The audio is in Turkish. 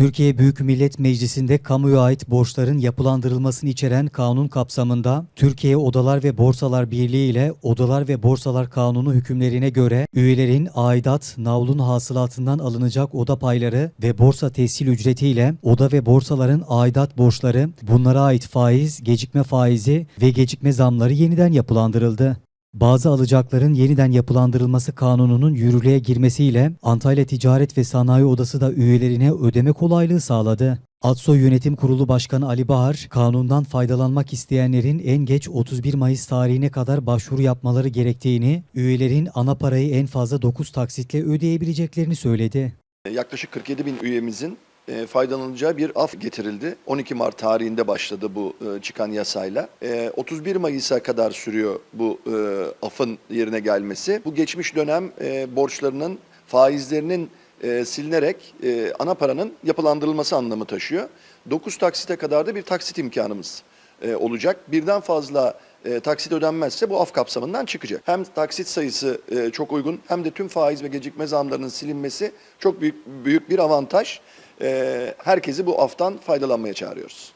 Türkiye Büyük Millet Meclisi'nde kamuya ait borçların yapılandırılmasını içeren kanun kapsamında Türkiye Odalar ve Borsalar Birliği ile Odalar ve Borsalar Kanunu hükümlerine göre üyelerin aidat, navlun hasılatından alınacak oda payları ve borsa tescil ücreti ile oda ve borsaların aidat borçları, bunlara ait faiz, gecikme faizi ve gecikme zamları yeniden yapılandırıldı. Bazı alacakların yeniden yapılandırılması kanununun yürürlüğe girmesiyle Antalya Ticaret ve Sanayi Odası da üyelerine ödeme kolaylığı sağladı. Atso Yönetim Kurulu Başkanı Ali Bahar, kanundan faydalanmak isteyenlerin en geç 31 Mayıs tarihine kadar başvuru yapmaları gerektiğini, üyelerin ana parayı en fazla 9 taksitle ödeyebileceklerini söyledi. Yaklaşık 47 bin üyemizin e, faydalanacağı bir af getirildi. 12 Mart tarihinde başladı bu e, çıkan yasayla. E, 31 Mayıs'a kadar sürüyor bu e, afın yerine gelmesi. Bu geçmiş dönem e, borçlarının faizlerinin e, silinerek e, ana paranın yapılandırılması anlamı taşıyor. 9 taksite kadar da bir taksit imkanımız e, olacak. Birden fazla e, taksit ödenmezse bu af kapsamından çıkacak. Hem taksit sayısı e, çok uygun hem de tüm faiz ve gecikme zamlarının silinmesi çok büyük büyük bir avantaj. E, herkesi bu aftan faydalanmaya çağırıyoruz.